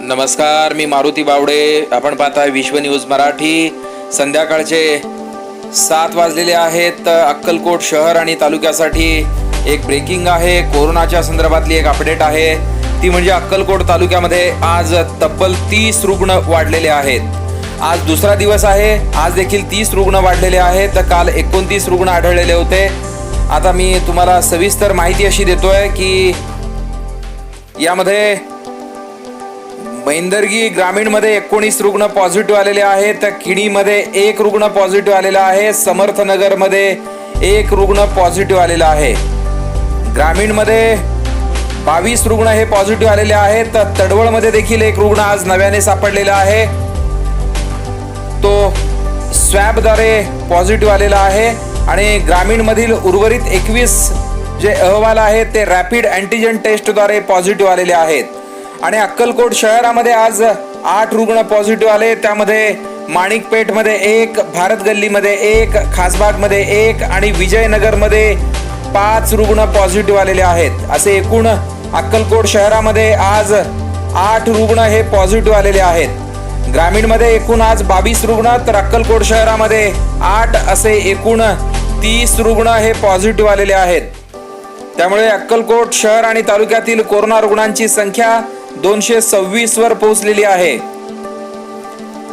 नमस्कार मी मारुती बावडे. आपण पाहताय विश्व न्यूज मराठी. संध्याकाळचे सात वाजलेले आहेत. अक्कलकोट शहर आणि तालुक्यासाठी एक ब्रेकिंग आहे. कोरोनाच्या संदर्भातली एक अपडेट आहे. ती म्हणजे अक्कलकोट तालुक्यामध्ये आज तब्बल तीस रुग्ण वाढलेले आहेत. आज दुसरा दिवस आहे. आज देखील तीस रुग्ण वाढलेले आहेत. तर काल एकोणतीस रुग्ण आढळलेले होते. आता मी तुम्हाला सविस्तर माहिती अशी देतोय की यामध्ये मैंदर्गी ग्रामीणमध्ये एकोणीस रुग्ण पॉझिटिव्ह आलेले आहेत. तर किणीमध्ये एक रुग्ण पॉझिटिव्ह आलेला आहे. समर्थनगरमध्ये एक रुग्ण पॉझिटिव्ह आलेला आहे. ग्रामीणमध्ये बावीस रुग्ण हे पॉझिटिव्ह आलेले आहेत. तर तडवळमध्ये देखील एक रुग्ण आज नव्याने सापडलेला आहे. तो स्वॅबद्वारे पॉझिटिव्ह आलेला आहे. आणि ग्रामीणमधील उर्वरित एकवीस जे अहवाल आहेत ते रॅपिड अँटीजन टेस्टद्वारे पॉझिटिव्ह आलेले आहेत. आणि अक्कलकोट शहरामध्ये आज आठ रुग्ण पॉझिटिव्ह आले. त्यामध्ये माणिकपेठमध्ये एक भारत गल्लीमध्ये एक खासबागमध्ये एक आणि विजयनगरमध्ये पाच रुग्ण पॉझिटिव्ह आलेले आहेत. असे एकूण अक्कलकोट शहरामध्ये आज आठ रुग्ण हे पॉझिटिव्ह आलेले आहेत. ग्रामीणमध्ये एकूण आज बावीस रुग्ण तर अक्कलकोट शहरामध्ये आठ असे एकूण तीस रुग्ण हे पॉझिटिव्ह आलेले आहेत. त्यामुळे अक्कलकोट शहर आणि तालुक्यातील कोरोना रुग्णांची संख्या दोनशे सव्वीस वर पोहोचलेली आहे.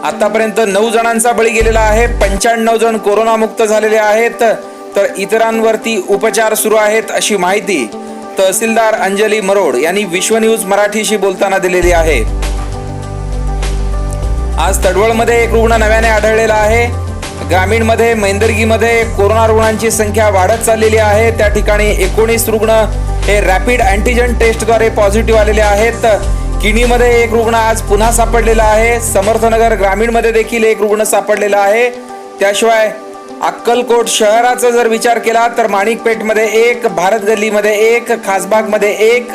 आतापर्यंत नऊ जणांचा बळी गेलेला आहे. पंच्याण्णव जण कोरोनामुक्त झालेले आहेत. तर इतरांवरती उपचार सुरू आहेत अशी माहिती तहसीलदार अंजली मरोड यांनी विश्व न्यूज मराठीशी बोलताना दिलेली आहे. आज तडवळमध्ये एक रुग्ण नव्याने आढळलेला आहे. ग्रामीणमध्ये मैंदर्गीमध्ये कोरोना रुग्णांची संख्या वाढत चाललेली आहे. त्या ठिकाणी एकोणीस रुग्ण हे रॅपिड अँटीजन टेस्टद्वारे पॉझिटिव्ह आलेले आहेत. किणीमध्ये एक रुग्ण आज पुन्हा सापडलेला आहे. समर्थनगर ग्रामीणमध्ये देखील एक रुग्ण सापडलेला आहे. त्याशिवाय अक्कलकोट शहराचा जर विचार केला तर माणिकपेठमध्ये एक भारत गल्लीमध्ये एक खासबागमध्ये एक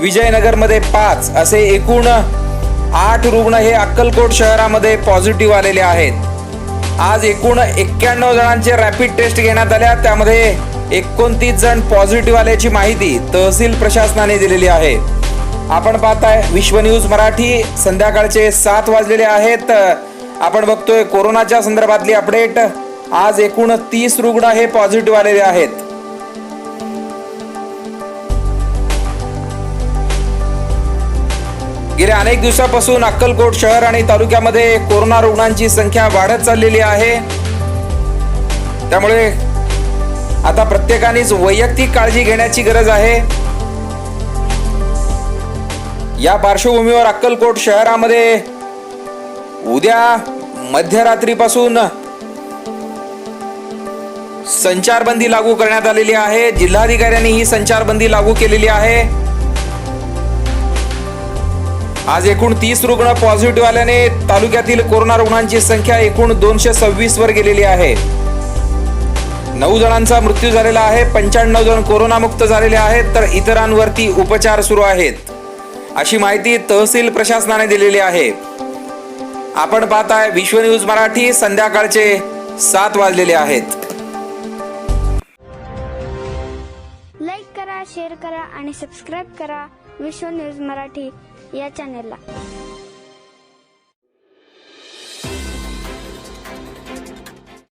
विजयनगरमध्ये पाच असे एकूण आठ रुग्ण हे अक्कलकोट शहरामध्ये पॉझिटिव्ह आलेले आहेत. आज एकूण एक्क्याण्णव जणांचे रॅपिड टेस्ट घेण्यात आल्या. त्यामध्ये एकोणतीस जण पॉझिटिव्ह आल्याची माहिती तहसील प्रशासनाने दिलेली आहे. आपण पाहताय विश्व न्यूज मराठी संध्याकाळचे सात वाजलेले आहेत. आपण बघतोय कोरोनाच्या संदर्भातली अपडेट आज एकूण तीस रुग्ण हे पॉझिटिव्ह आलेले आहेत. गेल्या अनेक दिवसापासून अक्कलकोट शहर आणि तालुक्यामध्ये कोरोना रुग्णांची संख्या वाढत चाललेली आहे. त्यामुळे आता प्रत्येकानेच वैयक्तिक काळजी घेण्याची गरज आहे. या पार्श्वभूमीवर अक्कलकोट शहरामध्ये उद्या मध्यरात्रीपासून संचारबंदी लागू करण्यात आलेली आहे. जिल्हाधिकाऱ्यांनी ही संचारबंदी लागू केलेली आहे. आज एकूण तीस रुग्ण पॉझिटिव्ह आल्याने तालुक्यातील कोरोना रुग्णांची संख्या एकूण दोनशे सव्वीस वर गेलेली आहे. नऊ जणांचा मृत्यू झालेला आहे पंच्याण्णव जण कोरोनामुक्त झालेले आहेत तर इतरांवरती उपचार सुरू आहेत. अशी माहिती तहसील प्रशासनाने दिलेली आहे. आपण पाहताय विश्व न्यूज मराठी संध्याकाळचे सात वाजलेले आहेत. लाईक करा शेअर करा आणि सबस्क्राईब करा विश्व न्यूज मराठी या चॅनेलला.